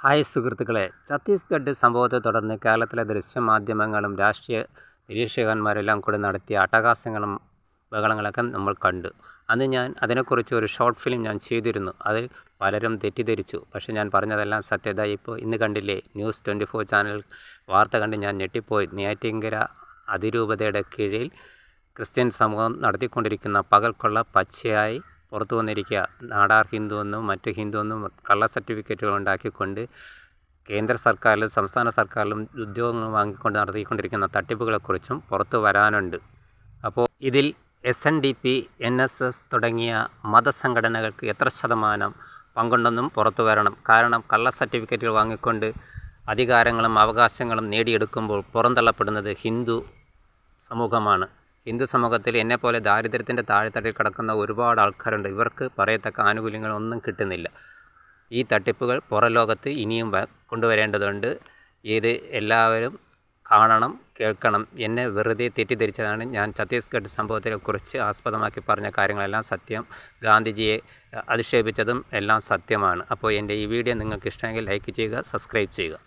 Hi സുഹൃത്തുക്കളെ. ഛത്തീസ്ഗഡ് സംഭവത്തെ തുടർന്ന് കേരളത്തിലെ ദൃശ്യമാധ്യമങ്ങളും രാഷ്ട്രീയ നിരീക്ഷകന്മാരെല്ലാം കൂടി നടത്തിയ അട്ടഹാസങ്ങളും ബഹളങ്ങളൊക്കെ നമ്മൾ കണ്ടു. അന്ന് ഞാൻ അതിനെക്കുറിച്ച് ഒരു ഷോർട്ട് ഫിലിം ഞാൻ ചെയ്തിരുന്നു. അത് പലരും തെറ്റിദ്ധരിച്ചു. പക്ഷേ ഞാൻ പറഞ്ഞതെല്ലാം സത്യത ഇപ്പോൾ ഇന്ന് കണ്ടില്ലേ ന്യൂസ് ട്വന്റി ഫോർ ചാനൽ വാർത്ത കണ്ട് ഞാൻ ഞെട്ടിപ്പോയി. നെയ്യാറ്റിങ്കര അതിരൂപതയുടെ കീഴിൽ ക്രിസ്ത്യൻ സമൂഹം നടത്തിക്കൊണ്ടിരിക്കുന്ന പകൽക്കൊള്ള പച്ചയായി പുറത്തു വന്നിരിക്കുക. നാടാർ ഹിന്ദു എന്നും മറ്റ് ഹിന്ദു എന്നും കള്ള സർട്ടിഫിക്കറ്റുകൾ ഉണ്ടാക്കിക്കൊണ്ട് കേന്ദ്ര സർക്കാരിലും സംസ്ഥാന സർക്കാരിലും ഉദ്യോഗങ്ങൾ വാങ്ങിക്കൊണ്ട് നടത്തിക്കൊണ്ടിരിക്കുന്ന തട്ടിപ്പുകളെക്കുറിച്ചും പുറത്തു വരാനുണ്ട്. അപ്പോൾ ഇതിൽ S N D P N S S തുടങ്ങിയ മതസംഘടനകൾക്ക് എത്ര ശതമാനം പങ്കുണ്ടെന്നും പുറത്തു വരണം. കാരണം കള്ള സർട്ടിഫിക്കറ്റുകൾ വാങ്ങിക്കൊണ്ട് അധികാരങ്ങളും അവകാശങ്ങളും നേടിയെടുക്കുമ്പോൾ പുറന്തള്ളപ്പെടുന്നത് ഹിന്ദു സമൂഹമാണ്. ഹിന്ദു സമൂഹത്തിൽ എന്നെപ്പോലെ ദാരിദ്ര്യത്തിന്റെ താഴെത്തട്ടിൽ കിടക്കുന്ന ഒരുപാട് ആൾക്കാരുണ്ട്. ഇവർക്ക് പറയത്തക്ക ആനുകൂല്യങ്ങളൊന്നും കിട്ടുന്നില്ല. ഈ തട്ടിപ്പുകൾ പുറം ലോകത്ത് ഇനിയും കൊണ്ടുവരേണ്ടതുണ്ട്. ഇത് എല്ലാവരും കാണണം കേൾക്കണം. എന്നെ വെറുതെ തെറ്റിദ്ധരിച്ചതാണ് ഞാൻ ഛത്തീസ്ഗഡ് സംഭവത്തെക്കുറിച്ച് ആസ്പദമാക്കി പറഞ്ഞ കാര്യങ്ങളെല്ലാം സത്യം. ഗാന്ധിജിയെ അധിക്ഷേപിച്ചതും എല്ലാം സത്യമാണ്. അപ്പോൾ എന്റെ ഈ വീഡിയോ നിങ്ങൾക്ക് ഇഷ്ടമെങ്കിൽ ലൈക്ക് ചെയ്യുക സബ്സ്ക്രൈബ് ചെയ്യുക.